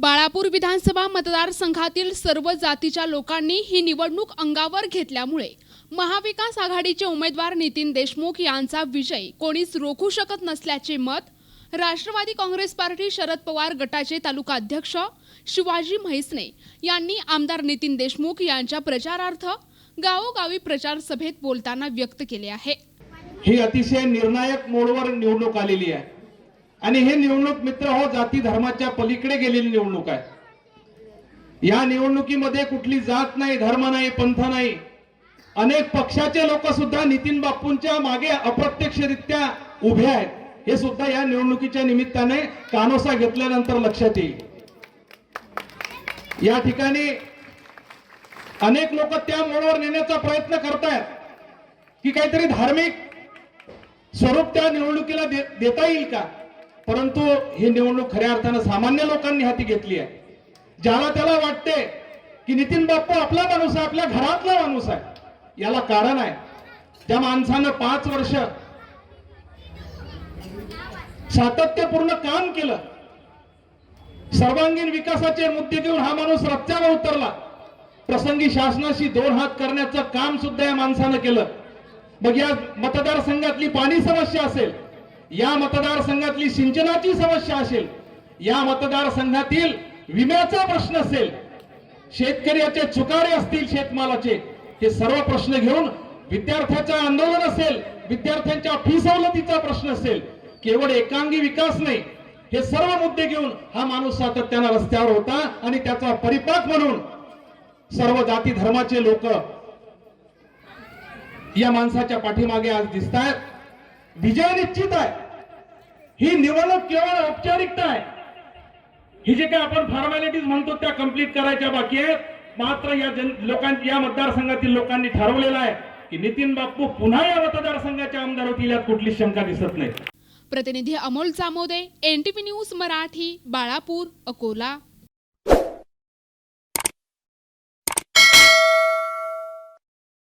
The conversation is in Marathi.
बाळापूर विधानसभा मतदारसंघातील सर्व जातीच्या लोकांनी ही निवडणूक अंगावर घेतल्यामुळे महाविकास आघाडीचे उमेदवार नितीन देशमुख यांचा विजय कोणीच रोखू शकत नसल्याचे मत राष्ट्रवादी काँग्रेस पार्टी शरद पवार गटाचे तालुका अध्यक्ष शिवाजी म्हैसने यांनी आमदार नितीन देशमुख यांच्या प्रचारार्थ गावोगावी प्रचार सभेत बोलताना व्यक्त केले आहे. ही अतिशय निर्णायक मोडवर निवडणूक आलेली आहे. आणि हे निवडणूक मित्र हो जाती धर्माच्या पलीकडे गेलेली निवडणूक आहे. या निवडणुकीमध्ये कुठली जात नाही धर्म नाही पंथ नाही. अनेक पक्षाचे लोक सुद्धा नितीन बापूंच्या मागे अप्रत्यक्षरित्या उभे आहेत. हे सुद्धा या निवडणुकीच्या निमित्ताने कानोसा घेतल्यानंतर लक्षात येईल. या ठिकाणी अनेक लोक त्या मोडवर नेण्याचा प्रयत्न करतायत की काहीतरी धार्मिक स्वरूप त्या निवडणुकीला दे- देता येईल का? परंतु ही निवडणूक खऱ्या अर्थानं सामान्य लोकांनी हाती घेतली आहे. ज्याला त्याला वाटते की नितीन बाप्पू आपला माणूस आहे आपल्या घरातला माणूस आहे याला कारण आहे. त्या माणसानं पाच वर्ष सातत्यपूर्ण काम केलं. सर्वांगीण विकासाचे मुद्दे घेऊन हा माणूस रस्त्यावर उतरला. प्रसंगी शासनाशी दोन हात करण्याचं काम सुद्धा या माणसानं केलं. मग या मतदारसंघातली पाणी समस्या असेल या मतदारसंघातली सिंचनाची समस्या असेल या मतदारसंघातील विम्याचा प्रश्न असेल शेतकऱ्याचे चुकारे असतील शेतमालाचे हे सर्व प्रश्न घेऊन विद्यार्थ्याचं आंदोलन असेल विद्यार्थ्यांच्या फी सवलतीचा प्रश्न असेल केवळ एकांगी विकास नाही हे सर्व मुद्दे घेऊन हा माणूस सातत्यानं रस्त्यावर होता आणि त्याचा परिपाक म्हणून सर्व जाती धर्माचे लोक या माणसाच्या पाठीमागे आज दिसत आहेत विजय निश्चित आहे. ही निवडणूक केवळ औपचारिकता आहे. ही जे काय आपण फॉर्मॅलिटीज म्हणतो त्या कंप्लीट करायच्या बाकी आहेत. मात्र या जन लोकांनी या मतदारसंघातील लोकांनी ठरवलेलं आहे की नितीन बाप्पू पुन्हा या मतदारसंघाचे आमदार होतील यात कुठली शंका दिसत नाही. प्रतिनिधी अमोल जामोदे एनटीपी न्यूज मराठी बाळापूर अकोला.